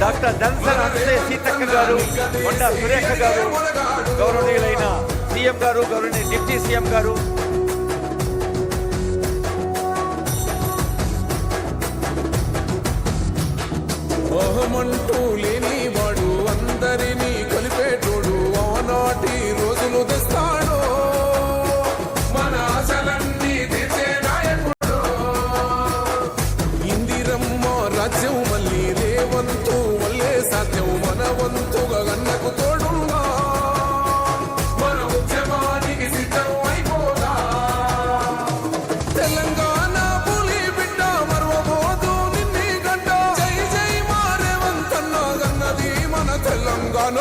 Doctor ధన్సన్ అంతే సీతక్క గారు కొండ సురేఖ గారు గౌరవనీయులైన సీఎం గారు గౌరవనీయ డిప్యూటీ సీఎం గారు. మోహమంటూ సాధ్యం మళ్ళీ రేవంతు మళ్ళీ సాధ్యం మన వంతుగా గన్నకు తోడుగా మన ఉద్యమానికి సిద్ధం అయిపోదా? తెలంగాణ పులి బిడ్డ మరవబోదు నిన్ని గడ్డ జై జై మారేవంతన్న గన్నది మన తెలంగాణ.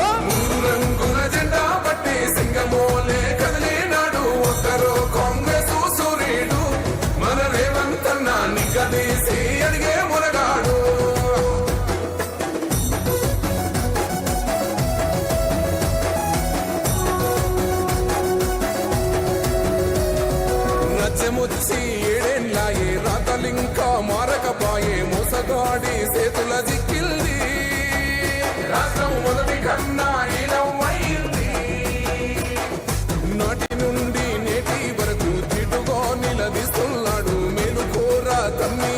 ముచ్చి ఏడేన్లాయే రాతలింకా మారకపాయే మోసగాడి చేతుల జిక్కిల్ది. రాష్ట్రం మొదటి కన్నా ఈలమైంది నాటి నుండి నేటి వరకు చిటుగా నిలదీస్తున్నాడు మేలు కోర తమ్మి.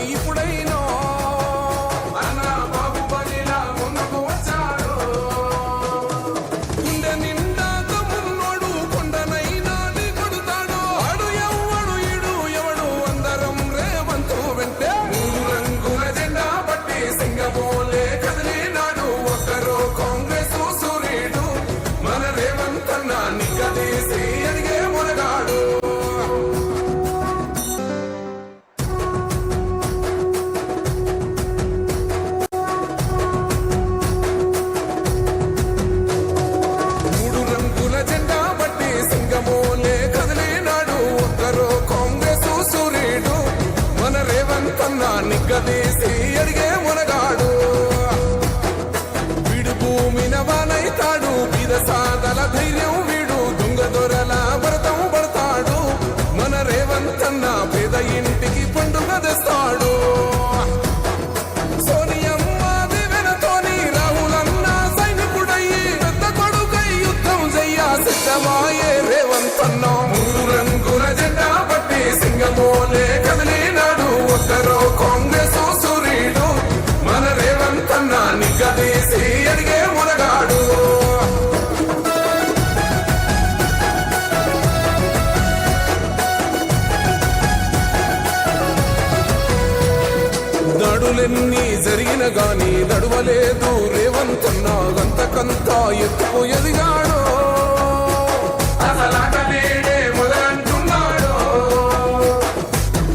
దాడులెన్ని జరిగిన గాని నడువలేదు. రేవంతన్న గంతకంత ఎత్తుకు ఎదిగాడు.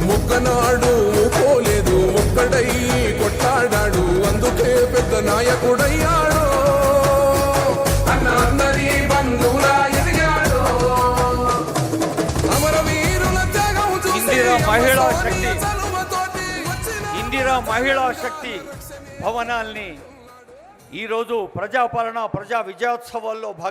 మొక్కనాడు పోలేదు ఒక్కడై కొట్లాడాడు. అందుకే పెద్ద నాయకుడయ్యాడు. అన్న అందరి బంధువులా ఎదిగాడు. అమరవీరుల త్యాగం చూసి ఇందిరా మహిళా శక్తి భవనాల్ని ఈరోజు ప్రజాపాలన ప్రజా విజయోత్సవాల్లో భాగంగా